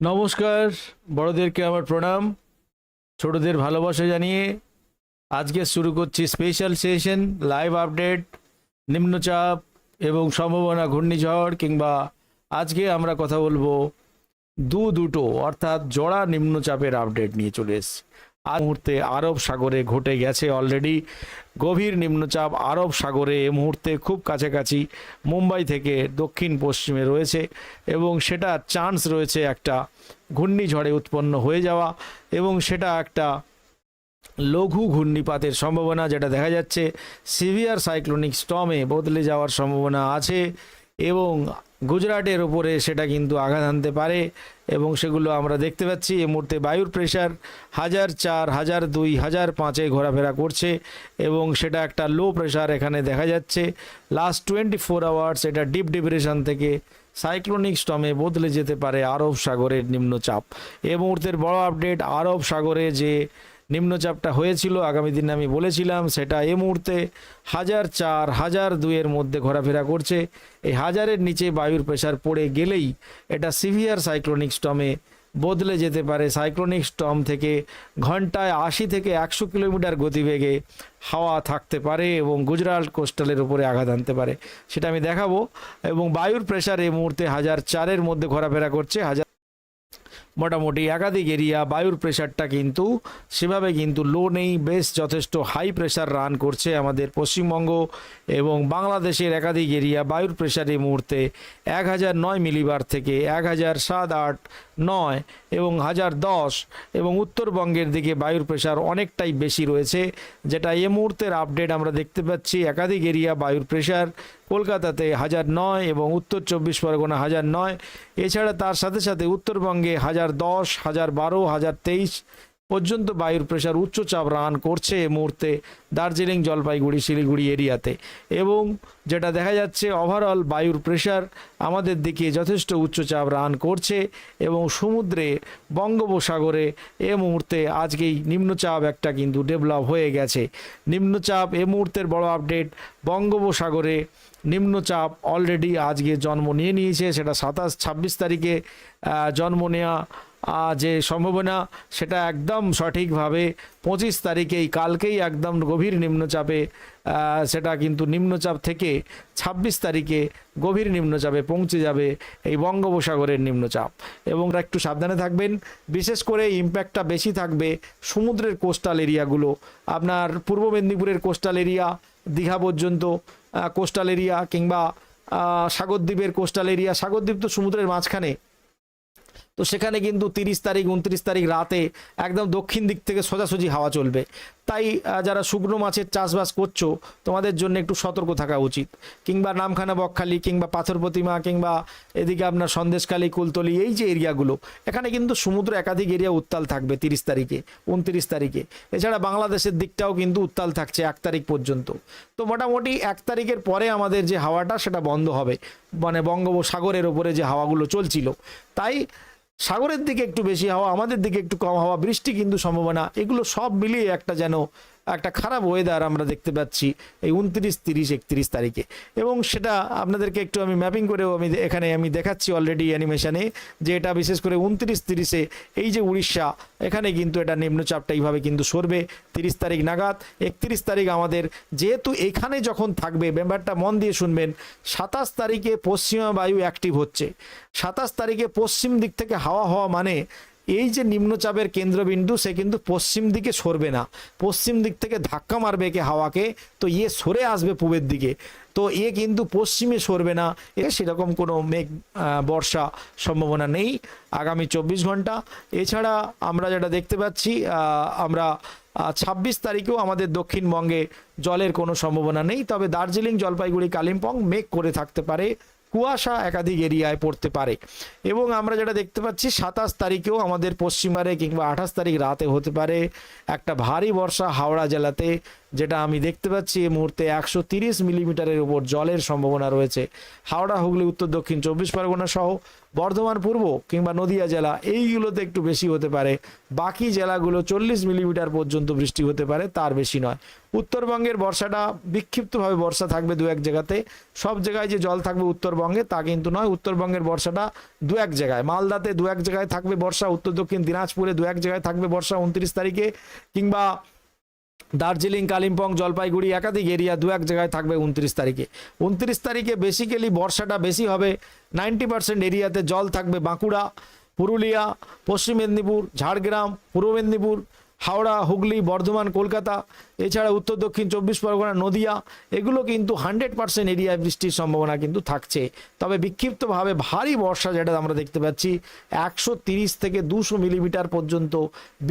নমস্কার, বড়দেরকে আমার প্রণাম। ছোটদের ভালোবাসা জানিয়ে আজকে শুরু করছি স্পেশাল সেশন লাইভ আপডেট নিম্নচাপ এবং সম্ভাবনা ঘূর্ণিঝড় কিংবা আজকে আমরা কথা বলব দু দুটো, অর্থাৎ জড়া নিম্নচাপের আপডেট নিয়ে চলে এসেছি। আজ মুহূর্তে আরব সাগরে ঘটে গেছে অলরেডি গভীর নিম্নচাপ। আরব সাগরে এ মুহূর্তে খুব কাছাকাছি মুম্বাই থেকে দক্ষিণ পশ্চিমে রয়েছে এবং সেটা চান্স রয়েছে একটা ঘূর্ণিঝড়ে উৎপন্ন হয়ে যাওয়া এবং সেটা একটা লঘু ঘূর্ণিপাতের সম্ভাবনা যেটা দেখা যাচ্ছে। সিভিয়ার সাইক্লোনিক স্টমে বদলে যাওয়ার সম্ভাবনা আছে। এবং গুজরাটের ওপরে সেটা কিন্তু আঘাত আনতে পারে এবং সেগুলো আমরা দেখতে পাচ্ছি। এই মুহূর্তে বায়ুর প্রেশার হাজার চার, হাজার দুই, হাজার পাঁচে ঘোরাফেরা করছে এবং সেটা একটা লো প্রেশার এখানে দেখা যাচ্ছে। লাস্ট টোয়েন্টি ফোর আওয়ার্স এটা ডিপ ডিপ্রেশন থেকে সাইক্লোনিক স্টমে বদলে যেতে পারে আরব সাগরের নিম্নচাপ। এ মুহূর্তের বড় আপডেট আরব সাগরে যে নিম্নচাপটা হয়েছিল, আগামী দিনে আমি বলেছিলাম সেটা এ মুহূর্তে হাজার চার, হাজার দুইয়ের মধ্যে ঘোরাফেরা করছে। এই হাজারের নিচে বায়ুর প্রেশার পড়ে গেলেই এটা সিভিয়ার সাইক্লোনিক স্টমে বদলে যেতে পারে। সাইক্লোনিক স্টম থেকে ঘন্টায় আশি থেকে একশো কিলোমিটার গতিবেগে হাওয়া থাকতে পারে এবং গুজরাট কোস্টালের উপরে আঘাত আনতে পারে। সেটা আমি দেখাবো। এবং বায়ুর প্রেশার এই মুহূর্তে হাজার চারের মধ্যে ঘোরাফেরা করছে, হাজার মোটামুটি একাধিক এরিয়া বায়ুর প্রেশারটা কিন্তু সেভাবে কিন্তু লো নেই। বেশ যথেষ্ট হাই প্রেশার রান করছে আমাদের পশ্চিমবঙ্গ এবং বাংলাদেশের একাধিক এরিয়া বায়ুর প্রেশার এই মুহূর্তে এক হাজার নয় মিলিবার থেকে এক হাজার সাত আট নয় এবং হাজার দশ এবং উত্তরবঙ্গের দিকে বায়ুর প্রেশার অনেকটাই বেশি রয়েছে, যেটা এই মুহূর্তের আপডেট আমরা দেখতে পাচ্ছি। একাধিক এরিয়া বায়ুর প্রেশার কলকাতাতে হাজার নয় এবং উত্তর চব্বিশ পরগনা হাজার নয়। এছাড়া তার সাথে সাথে উত্তরবঙ্গে হাজার দশ, হাজার বারো, হাজার তেইশ পর্যন্ত বায়ুর প্রেশার উচ্চচাপ রান করছে এ মুহূর্তে দার্জিলিং জলপাইগুড়ি, শিলিগুড়ি এরিয়াতে। এবং যেটা দেখা যাচ্ছে ওভারঅল বায়ুর প্রেশার আমাদের দিকে যথেষ্ট উচ্চচাপ রান করছে এবং সমুদ্রে, বঙ্গোপসাগরে এ মুহূর্তে আজকেই নিম্নচাপ একটা কিন্তু ডেভেলপ হয়ে গেছে। নিম্নচাপ এ মুহূর্তের বড় আপডেট, বঙ্গোপসাগরে নিম্নচাপ অলরেডি আজকে জন্ম নিয়ে নিয়েছে, সেটা সাতাশ, ছাব্বিশ তারিখে জন্ম নেওয়া যে সম্ভাবনা সেটা একদম সঠিকভাবে পঁচিশ তারিখেই, কালকেই একদম গভীর নিম্নচাপে সেটা কিন্তু নিম্নচাপ থেকে ছাব্বিশ তারিখে গভীর নিম্নচাপে পৌঁছে যাবে এই বঙ্গোপসাগরের নিম্নচাপ। এবং একটু সাবধানে থাকবেন, বিশেষ করে ইম্প্যাক্টটা বেশি থাকবে সমুদ্রের কোস্টাল এরিয়াগুলো। আপনার পূর্ব মেদিনীপুরের কোস্টাল এরিয়া, দীঘা পর্যন্ত কোস্টাল এরিয়া কিংবা সাগরদ্বীপের কোস্টাল এরিয়া, সাগরদ্বীপ তো সমুদ্রের মাঝখানে। তো সেখানে কিন্তু তিরিশ তারিখ, উনত্রিশ তারিখ রাতে একদম দক্ষিণ দিক থেকে সোজাসুজি হাওয়া চলবে। তাই যারা শুকনো মাছের চাষবাস করছ, তোমাদের জন্য একটু সতর্ক থাকা উচিত। কিংবা নামখানা বকখালি, কিংবা পাথর প্রতিমা, কিংবা এদিকে আপনার সন্দেশখালী, কুলতলি, এই যে এরিয়াগুলো, এখানে কিন্তু সমুদ্র একাধিক এরিয়া উত্তাল থাকবে তিরিশ তারিখে, উনত্রিশ তারিখে। এছাড়া বাংলাদেশের দিকটাও কিন্তু উত্তাল থাকছে এক তারিখ পর্যন্ত। তো মোটামুটি এক তারিখের পরে আমাদের যে হাওয়াটা, সেটা বন্ধ হবে। মানে বঙ্গোপসাগরের ওপরে যে হাওয়াগুলো চলছিল। তাই সাগরের দিকে একটু বেশি হাওয়া, আমাদের দিকে একটু কম হাওয়া, বৃষ্টি কিন্তু সম্ভাবনা, এগুলো সব মিলিয়ে একটা যেন একটা খারাপ ওয়েদার আমরা দেখতে পাচ্ছি এই উনত্রিশ, তিরিশ, একত্রিশ তারিখে। এবং সেটা আপনাদেরকে একটু আমি ম্যাপিং করেও আমি এখানে আমি দেখাচ্ছি অলরেডি অ্যানিমেশনে যে এটা বিশেষ করে উনত্রিশ, তিরিশে এই যে উড়িষ্যা, এখানে কিন্তু এটা নিম্নচাপটা এইভাবে কিন্তু সরবে। তিরিশ তারিখ নাগাদ, একত্রিশ তারিখ আমাদের যেহেতু এখানে যখন থাকবে, ব্যাপারটা মন দিয়ে শুনবেন, সাতাশ তারিখে পশ্চিমা বায়ু অ্যাক্টিভ হচ্ছে। সাতাশ তারিখে পশ্চিম দিক থেকে হাওয়া হওয়া মানে এই যে নিম্নচাপের কেন্দ্রবিন্দু, সে কিন্তু পশ্চিম দিকে সরবে না। পশ্চিম দিক থেকে ধাক্কা মারবে একে হাওয়াকে, তো ইয়ে সরে আসবে পূবের দিকে। তো এ কিন্তু পশ্চিমে সরবে না এ সেরকম কোনো মেঘ বর্ষা সম্ভাবনা নেই আগামী চব্বিশ ঘণ্টা। এছাড়া আমরা যেটা দেখতে পাচ্ছি আমরা ছাব্বিশ তারিখেও আমাদের দক্ষিণবঙ্গে জলের কোনো সম্ভাবনা নেই, তবে দার্জিলিং, জলপাইগুড়ি, কালিম্পং মেঘ করে থাকতে পারে। কুয়াশা একাধিক এরিয়ায় পড়তে পারে। এবং আমরা যেটা দেখতে পাচ্ছি, সাতাশ তারিখেও আমাদের পশ্চিমবারে কিংবা আঠাশ তারিখ রাতে হতে পারে একটা ভারী বর্ষা হাওড়া জেলাতে, যেটা আমি দেখতে পাচ্ছি এই মুহূর্তে একশো তিরিশ মিলিমিটারের উপর জলের সম্ভাবনা রয়েছে। হাওড়া, হুগলি, উত্তর, দক্ষিণ, চব্বিশ পরগনা সহ বর্ধমান পূর্ব কিংবা নদিয়া জেলা, এইগুলোতে একটু বেশি হতে পারে। বাকি জেলাগুলো চল্লিশ মিলিমিটার পর্যন্ত বৃষ্টি হতে পারে, তার বেশি নয়। উত্তরবঙ্গের বর্ষাটা বিক্ষিপ্তভাবে বর্ষা থাকবে দু এক জায়গাতে। সব জায়গায় যে জল থাকবে উত্তরবঙ্গে, তা কিন্তু নয়। উত্তরবঙ্গের বর্ষাটা দু এক জায়গায়। মালদাতে দু এক জায়গায় থাকবে বর্ষা, উত্তর দক্ষিণ দিনাজপুরে দু এক জায়গায় থাকবে বর্ষা, উনত্রিশ তারিখে কিংবা দার্জিলিং, কালিম্পং, জলপাইগুড়ি একাধিক এরিয়া দু এক জায়গায় থাকবে উনত্রিশ তারিখে। উনত্রিশ তারিখে বেসিক্যালি বর্ষাটা বেশি হবে। নাইনটি পার্সেন্ট এরিয়াতে জল থাকবে বাঁকুড়া, পুরুলিয়া, পশ্চিম মেদিনীপুর, ঝাড়গ্রাম, পূর্ব মেদিনীপুর হাওড়া, হুগলি, বর্ধমান, কলকাতা, এছাড়া উত্তর, দক্ষিণ, চব্বিশ পরগনা, নদিয়া, এগুলো কিন্তু হান্ড্রেড পার্সেন্ট এরিয়ায় বৃষ্টির সম্ভাবনা কিন্তু থাকছে। তবে বিক্ষিপ্তভাবে ভারী বর্ষা যেটা আমরা দেখতে পাচ্ছি, একশো তিরিশ থেকে দুশো মিলিমিটার পর্যন্ত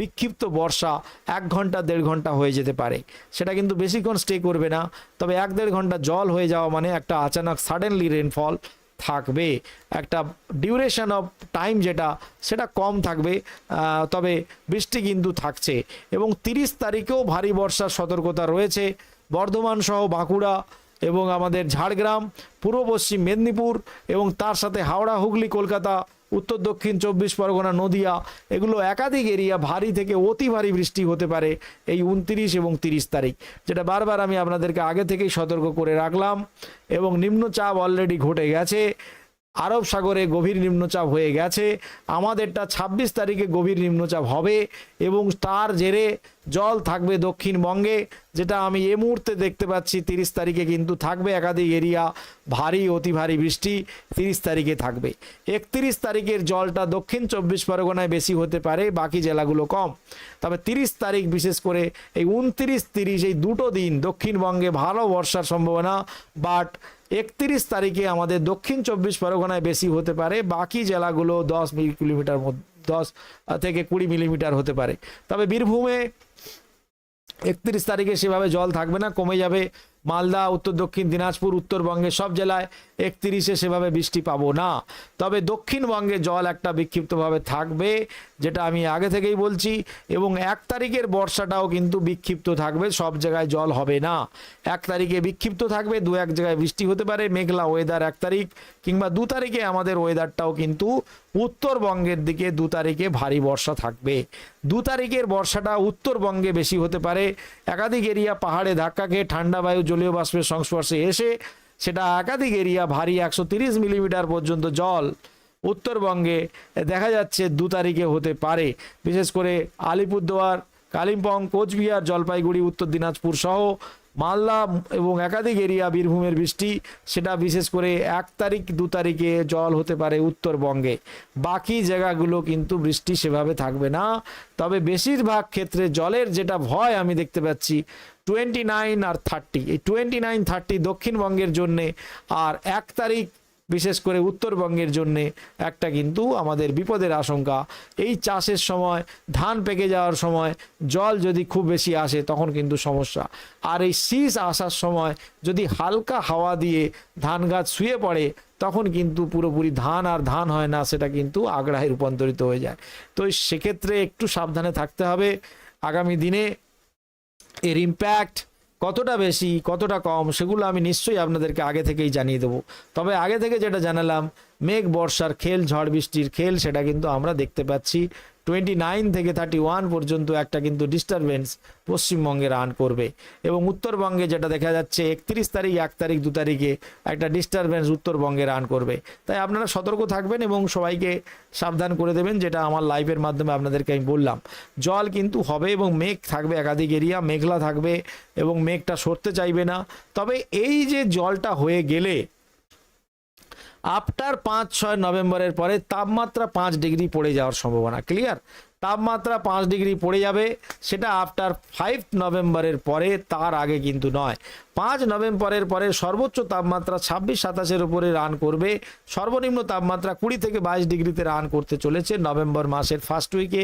বিক্ষিপ্ত বর্ষা এক ঘণ্টা, দেড় ঘণ্টা হয়ে যেতে পারে। সেটা কিন্তু বেশিক্ষণ স্টে করবে না, তবে এক দেড় ঘণ্টা জল হয়ে যাওয়া মানে একটা আচানক সাডেনলি রেনফল থাকবে। একটা ডিউরেশন অফ টাইম যেটা, সেটা কম থাকবে। তবে বৃষ্টি কিন্তু থাকছে। এবং তিরিশ তারিখেও ভারী বর্ষার সতর্কতা রয়েছে। বর্ধমান সহ বাঁকুড়া এবং আমাদের ঝাড়গ্রাম, পূর্ব পশ্চিম মেদিনীপুর এবং তার সাথে হাওড়া, হুগলি, কলকাতা উত্তর, দক্ষিণ, চব্বিশ পরগনা, নদিয়া, এগুলো একাধিক এরিয়া ভারী থেকে অতি ভারী বৃষ্টি হতে পারে এই উনত্রিশ এবং তিরিশ তারিখ, যেটা বারবার আমি আপনাদেরকে আগে থেকেই সতর্ক করে রাখলাম এবং নিম্নচাপ অলরেডি ঘটে গেছে। আরব সাগরে গভীর নিম্নচাপ হয়ে গেছে। আমাদেরটা ছাব্বিশ তারিখে গভীর নিম্নচাপ হবে এবং তার জেরে জল থাকবে দক্ষিণবঙ্গে, যেটা আমি এ মুহূর্তে দেখতে পাচ্ছি তিরিশ তারিখে কিন্তু থাকবে একাধিক এরিয়া, ভারী, অতি ভারী বৃষ্টি তিরিশ তারিখে থাকবে। একত্রিশ তারিখের জলটা দক্ষিণ চব্বিশ পরগনায় বেশি হতে পারে, বাকি জেলাগুলো কম। তবে তিরিশ তারিখ বিশেষ করে এই উনত্রিশ, তিরিশ এই দুটো দিন দক্ষিণবঙ্গে ভালো বর্ষার সম্ভাবনা বাট একত্রিশ তারিখে আমাদের দক্ষিণ চব্বিশ পরগনায় বেশি হতে পারে, বাকি জেলাগুলো দশ কিলোমিটার দশ থেকে কুড়ি মিলিমিটার হতে পারে। তবে বীরভূমে একত্রিশ তারিখে সেভাবে জল থাকবে না, কমে যাবে মালদা, উত্তর দক্ষিণ, দিনাজপুর উত্তরবঙ্গে সব জেলায় একত্রিশে সেভাবে বৃষ্টি পাবো না। তবে দক্ষিণবঙ্গে জল একটা বিক্ষিপ্তভাবে থাকবে, যেটা আমি আগে থেকেই বলছি, এবং এক তারিখের বর্ষাটাও কিন্তু বিক্ষিপ্ত থাকবে, সব জায়গায় জল হবে না। এক তারিখে বিক্ষিপ্ত থাকবে, দু এক জায়গায় বৃষ্টি হতে পারে, মেঘলা ওয়েদার এক তারিখ, কিংবা দু তারিখে আমাদের ওয়েদারটাও কিন্তু উত্তরবঙ্গের দিকে দু তারিখে ভারী বর্ষা থাকবে। দু তারিখের বর্ষাটা উত্তরবঙ্গে বেশি হতে পারে, একাধিক এরিয়া পাহাড়ে ধাক্কা খেয়ে ঠান্ডা বায়ু জলীয় বাষ্পের সংস্পর্শে এসে সেটা একাধিক এরিয়া ভারী একশো মিলিমিটার পর্যন্ত জল উত্তরবঙ্গে দেখা যাচ্ছে দু তারিখে হতে পারে। বিশেষ করে আলিপুরদুয়ার, কালিম্পং, কোচবিহার, জলপাইগুড়ি, উত্তর দিনাজপুর সহ মালদা এবং একাধিক এরিয়া বীরভূমের বৃষ্টি, সেটা বিশেষ করে এক তারিখ, দু তারিখে জল হতে পারে উত্তরবঙ্গে। বাকি জায়গাগুলো কিন্তু বৃষ্টি সেভাবে থাকবে না। তবে বেশিরভাগ ক্ষেত্রে জলের যেটা ভয় আমি দেখতে পাচ্ছি টোয়েন্টি নাইন আর থার্টি এই টোয়েন্টি নাইন থার্টি দক্ষিণবঙ্গের জন্যে আর এক তারিখ বিশেষ করে উত্তরবঙ্গের জন্যে একটা কিন্তু আমাদের বিপদের আশঙ্কা। এই চাষের সময়, ধান পেকে যাওয়ার সময়, জল যদি খুব বেশি আসে তখন কিন্তু সমস্যা। আর এই শীষ আসার সময় যদি হালকা হাওয়া দিয়ে ধান গাছ শুয়ে পড়ে তখন কিন্তু পুরোপুরি ধান আর ধান হয় না, সেটা কিন্তু আগ্রাহে রূপান্তরিত হয়ে যায়। তো সেক্ষেত্রে একটু সাবধানে থাকতে হবে। আগামী দিনে এর ইম্প্যাক্ট কতটা বেশি, কতটা কম, সেগুলো আমি নিশ্চয়ই আপনাদেরকে আগে থেকেই জানিয়ে দেবো। তবে আগে থেকে যেটা জানালাম, মেঘ, বর্ষার খেল, ঝড়, বৃষ্টির খেল, সেটা কিন্তু আমরা দেখতে পাচ্ছি। টোয়েন্টি নাইন থেকে থার্টি ওয়ান পর্যন্ত একটা কিন্তু ডিস্টারবেন্স পশ্চিমবঙ্গে রান করবে। এবং উত্তরবঙ্গে যেটা দেখা যাচ্ছে, একত্রিশ তারিখ, এক তারিখ, দু তারিখে একটা ডিস্টারবেন্স উত্তরবঙ্গে রান করবে। তাই আপনারা সতর্ক থাকবেন এবং সবাইকে সাবধান করে দেবেন, যেটা আমার লাইভের মাধ্যমে আপনাদেরকে আমি বললাম। জল কিন্তু হবে এবং মেঘ থাকবে, একাধিক এরিয়া মেঘলা থাকবে এবং মেঘটা সরতে চাইবে না। তবে এই যে জলটা হয়ে গেলে আফটার পাঁচ, ছয় নভেম্বরের পরে তাপমাত্রা পাঁচ ডিগ্রি পড়ে যাওয়ার সম্ভাবনা। ক্লিয়ার তাপমাত্রা পাঁচ ডিগ্রি পড়ে যাবে, সেটা আফটার ফাইভ নভেম্বরের পরে, তার আগে কিন্তু নয়। পাঁচ নভেম্বরের পরে সর্বোচ্চ তাপমাত্রা ছাব্বিশ, সাতাশের উপরে রান করবে। সর্বনিম্ন তাপমাত্রা কুড়ি থেকে বাইশ ডিগ্রিতে রান করতে চলেছে নভেম্বর মাসের ফার্স্ট উইকে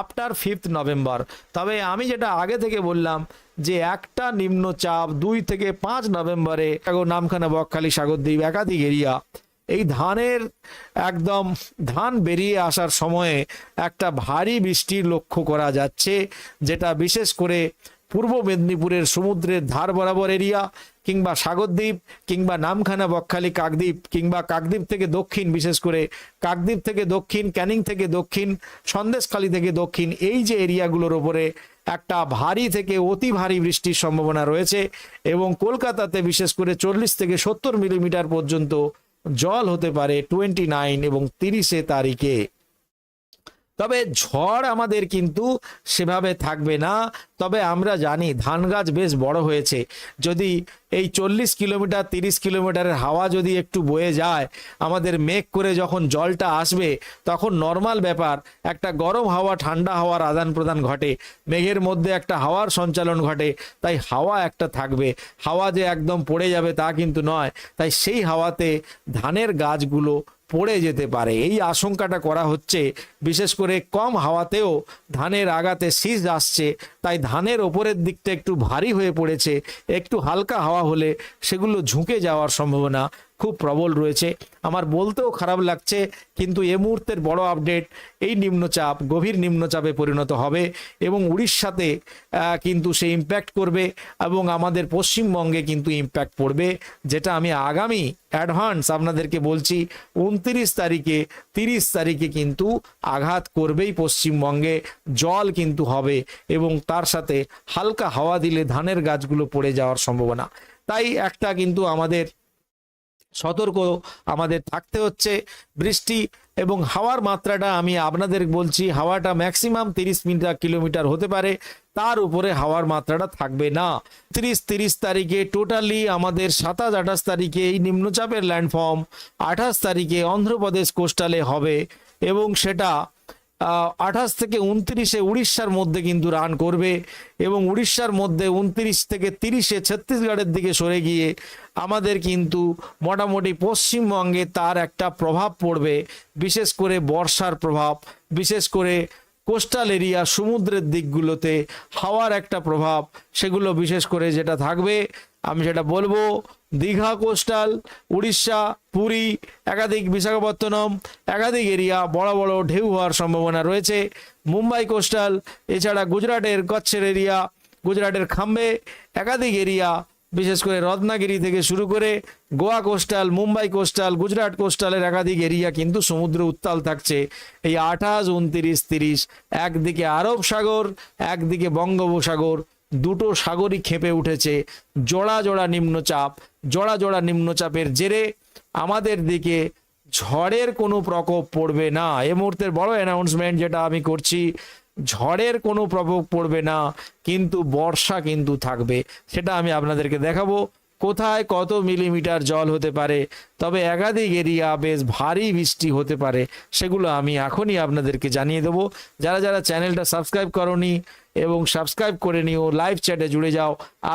আফটার ফিফথ নভেম্বর। তবে আমি যেটা আগে থেকে বললাম, যে একটা নিম্নচাপ দুই থেকে পাঁচ নভেম্বরে নামখানা বকখালি সাগরদ্বীপ একাধিক এরিয়া এই ধানের একদম ধান বেরিয়ে আসার সময়ে একটা ভারী বৃষ্টির লক্ষ্য করা যাচ্ছে, যেটা বিশেষ করে পূর্ব মেদিনীপুরের সমুদ্রের ধার বরাবর এরিয়া, কিংবা সাগরদ্বীপ, কিংবা নামখানা বকখালি কাকদ্বীপ, কিংবা কাকদ্বীপ থেকে দক্ষিণ, বিশেষ করে কাকদ্বীপ থেকে দক্ষিণ, ক্যানিং থেকে দক্ষিণ, সন্দেশখালী থেকে দক্ষিণ, এই যে এরিয়াগুলোর ওপরে একটা ভারী থেকে অতি ভারী বৃষ্টির সম্ভাবনা রয়েছে এবং কলকাতাতে বিশেষ করে চল্লিশ থেকে সত্তর মিলিমিটার পর্যন্ত জল হতে পারে টোয়েন্টি নাইন এবং তিরিশে তারিখে। তবে ঝড় আমাদের কিন্তু সেভাবে থাকবে না। তবে আমরা জানি ধান গাছ বেশ বড় হয়েছে। যদি এই চল্লিশ কিলোমিটার, তিরিশ কিলোমিটারের হাওয়া যদি একটু বয়ে যায়, আমাদের মেঘ করে যখন জলটা আসবে, তখন নর্মাল ব্যাপার, একটা গরম হাওয়া, ঠান্ডা হাওয়ার আদান প্রদান ঘটে। মেঘের মধ্যে একটা হাওয়ার সঞ্চালন ঘটে। তাই হাওয়া একটা থাকবে। হাওয়া যে একদম পড়ে যাবে তা কিন্তু নয়। তাই সেই হাওয়াতে ধানের গাছগুলো পড়ে যেতে পারে। এই আশঙ্কাটা করা হচ্ছে। বিশেষ করে কম হাওয়াতেও ধানের আগাতে শীষ আসছে, তাই ধানের ওপরের দিকটা একটু ভারী হয়ে পড়েছে। একটু হালকা হাওয়া হলে সেগুলো ঝুঁকে যাওয়ার সম্ভাবনা খুব প্রবল রয়েছে। আমার বলতেও খারাপ লাগছে, কিন্তু এ মুহূর্তের বড় আপডেট, এই নিম্নচাপ, গভীর নিম্নচাপে পরিণত হবে এবং উড়িষ্যাতে কিন্তু সে ইম্প্যাক্ট করবে এবং আমাদের পশ্চিমবঙ্গে কিন্তু ইম্প্যাক্ট পড়বে, যেটা আমি আগামী অ্যাডভান্স আপনাদেরকে বলছি, উনত্রিশ তারিখে, তিরিশ তারিখে কিন্তু আঘাত করবেই পশ্চিমবঙ্গে, জল কিন্তু হবে এবং তার সাথে হালকা হাওয়া দিলে ধানের গাছগুলো পড়ে যাওয়ার সম্ভাবনা। তাই একটা কিন্তু আমাদের সতর্ক আমাদের থাকতে হচ্ছে। বৃষ্টি এবং হাওয়ার মাত্রাটা আমি আপনাদের বলছি, হাওয়াটা ম্যাক্সিমাম তিরিশ মিটার কিলোমিটার হতে পারে। তার উপরে হাওয়ার মাত্রাটা থাকবে না। তিরিশ তিরিশ তারিখে টোটালি আমাদের সাতাশ, আঠাশ তারিখে এই নিম্নচাপের ল্যান্ডফর্ম আঠাশ তারিখে অন্ধ্রপ্রদেশ কোস্টালে হবে এবং সেটা আঠাশ থেকে উনত্রিশে উড়িষ্যার মধ্যে কিন্তু রান করবে এবং উড়িষ্যার মধ্যে উনত্রিশ থেকে তিরিশে ছত্তিশগড়ের দিকে সরে গিয়ে আমাদের কিন্তু মোটামুটি পশ্চিমবঙ্গে তার একটা প্রভাব পড়বে, বিশেষ করে বর্ষার প্রভাব, বিশেষ করে কোস্টাল এরিয়া, সমুদ্রের দিকগুলোতে হাওয়ার একটা প্রভাব, সেগুলো বিশেষ করে যেটা থাকবে, আমি সেটা বলব। দীঘা, কোস্টাল, উড়িষ্যা, পুরী, একাধিক বিশাখাপত্তনম, একাধিক এরিয়া বড় বড় ঢেউ হওয়ার সম্ভাবনা রয়েছে। মুম্বাই কোস্টাল, এছাড়া গুজরাটের কচ্ছের এরিয়া, গুজরাটের খাম্বে, একাধিক এরিয়া, বিশেষ করে রত্নাগিরি থেকে শুরু করে গোয়া কোস্টাল, মুম্বাই কোস্টাল, গুজরাট কোস্টালের একাধিক এরিয়া কিন্তু সমুদ্র উত্তাল থাকছে। এই আঠাশ, উনতিরিশ, তিরিশ, একদিকে আরব সাগর, একদিকে বঙ্গোপসাগর দুটো সাগরই খেপে উঠেছে। জোড়া জোড়া নিম্নচাপ, জোড়া জোড়া নিম্নচাপের জেরে আমাদের দিকে ঝড়ের কোনো প্রকোপ পড়বে না। এ মুহূর্তের বড় অ্যানাউন্সমেন্ট যেটা আমি করছি, ঝড়ের কোনো প্রকোপ পড়বে না, কিন্তু বর্ষা কিন্তু থাকবে। সেটা আমি আপনাদেরকে দেখাবো। কোথায় কত মিলিমিটার জল হতে পারে, তবে একাধিক এরিয়া বেশ ভারী বৃষ্টি হতে পারে, সেগুলো আমি এখনই আপনাদেরকে জানিয়ে দেবো। যারা যারা চ্যানেলটা সাবস্ক্রাইব করনি এবং সাবস্ক্রাইব করে নিও লাইভ চ্যাটে জুড়ে যাও।